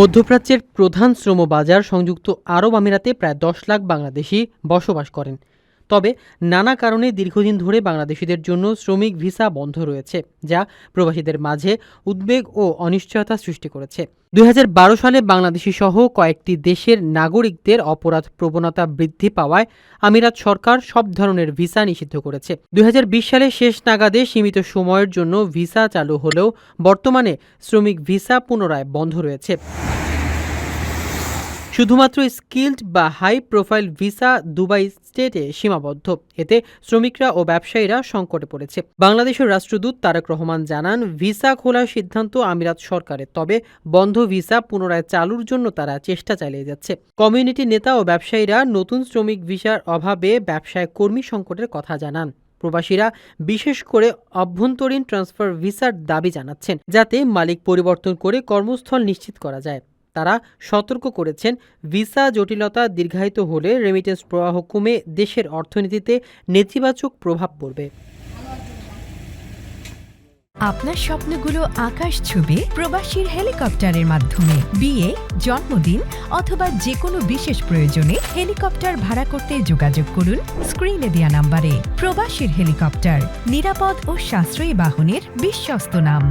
মধ্যপ্রাচ্যের প্রধান শ্রম বাজার সংযুক্ত আরব আমিরাতে প্রায় দশ লাখ বাংলাদেশি বসবাস করেন। তবে নানা কারণে দীর্ঘদিন ধরে বাংলাদেশিদের জন্য শ্রমিক ভিসা বন্ধ রয়েছে, যা প্রবাসীদের মাঝে উদ্বেগ ও অনিশ্চয়তা সৃষ্টি করেছে। দুই হাজার বারো সালে বাংলাদেশি সহ কয়েকটি দেশের নাগরিকদের অপরাধ প্রবণতা বৃদ্ধি পাওয়ায় আমিরাত সরকার সব ধরনের ভিসা নিষিদ্ধ করেছে। দু হাজার বিশ সালে শেষ নাগাদে সীমিত সময়ের জন্য ভিসা চালু হলেও বর্তমানে শ্রমিক ভিসা পুনরায় বন্ধ রয়েছে। শুধুমাত্র স্কিল্ড বা হাই প্রোফাইল ভিসা দুবাই স্টেটে সীমাবদ্ধ। এতে শ্রমিকরা ও ব্যবসায়ীরা সংকটে পড়েছে। বাংলাদেশের রাষ্ট্রদূত তারেক রহমান জানান, ভিসা খোলার সিদ্ধান্ত আমিরাত সরকারের, তবে বন্ধ ভিসা পুনরায় চালুর জন্য তারা চেষ্টা চালিয়ে যাচ্ছে। কমিউনিটি নেতা ও ব্যবসায়ীরা নতুন শ্রমিক ভিসার অভাবে ব্যবসায় কর্মী সংকটের কথা জানান। প্রবাসীরা বিশেষ করে অভ্যন্তরীণ ট্রান্সফার ভিসার দাবি জানাচ্ছেন, যাতে মালিক পরিবর্তন করে কর্মস্থল নিশ্চিত করা যায়। তারা সতর্ক করেছেন। ভিসা জটিলতা দীর্ঘায়িত হলে রেমিটেন্স প্রবাহ কমে দেশের অর্থনীতিতে নেতিবাচক প্রভাব পড়বে। আপনার স্বপ্নগুলো আকাশ ছবি প্রবাসীর হেলিকপ্টারের মাধ্যমে। বিয়ে, জন্মদিন অথবা যে কোনো বিশেষ প্রয়োজনে হেলিকপ্টার ভাড়া করতে যোগাযোগ করুন স্ক্রিনে দেওয়া নাম্বারে। প্রবাসীর হেলিকপ্টার, নিরাপদ ও সাশ্রয়ী বাহনের বিশ্বস্ত নাম।